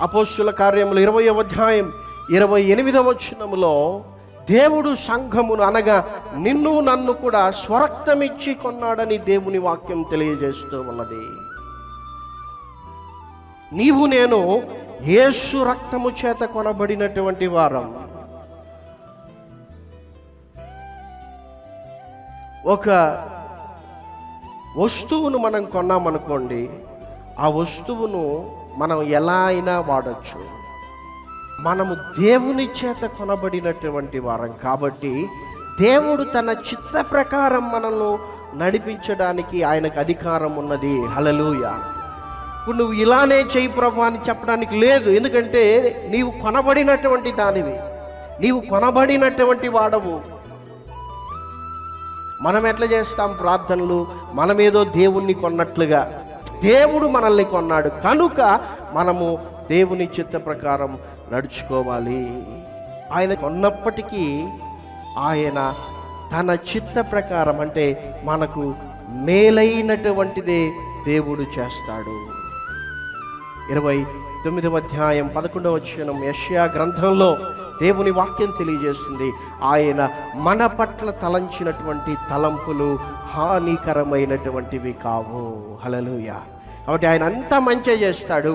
అపోస్తుల కార్యములు ఇరవై అధ్యాయం ఇరవై ఎనిమిదవ వచనములో దేవుడు సంఘమును అనగా నిన్ను నన్ను కూడా స్వరక్తమిచ్చి కొన్నాడని దేవుని వాక్యం తెలియజేస్తూ ఉన్నది. నీవు నేను యేసు రక్తము చేత కొనబడినటువంటి వారం. ఒక వస్తువును మనం కొన్నామనుకోండి ఆ వస్తువును మనం ఎలా అయినా వాడచ్చు. మనము దేవుని చేత కొనబడినటువంటి వారం కాబట్టి దేవుడు తన చిత్త ప్రకారం మనల్ని నడిపించడానికి ఆయనకు అధికారం ఉన్నది. హలలుయ ఇప్పుడు నువ్వు ఇలానే చేయి ప్రభు అని చెప్పడానికి లేదు. ఎందుకంటే నీవు కొనబడినటువంటి దానివి. నీవు కొనబడినటువంటి వాడవు. మనం ఎట్లా చేస్తాం ప్రార్థనలు? మనమేదో దేవుణ్ణి కొన్నట్లుగా. దేవుడు మనల్ని కొన్నాడు. కనుక మనము దేవుని చిత్త ప్రకారం నడుచుకోవాలి. ఆయన కొన్నప్పటికీ ఆయన తన చిత్త ప్రకారం అంటే మనకు మేలైనటువంటిదే దేవుడు చేస్తాడు. ఇరవై తొమ్మిదవ అధ్యాయం పదకొండవ వచనం యష్యా గ్రంథంలో దేవుని వాక్యం తెలియజేస్తుంది. ఆయన మన పట్ల తలంచినటువంటి తలంపులు హానికరమైనటువంటివి కావు. హలలుయా కాబట్టి ఆయన అంతా మంచి చేస్తాడు.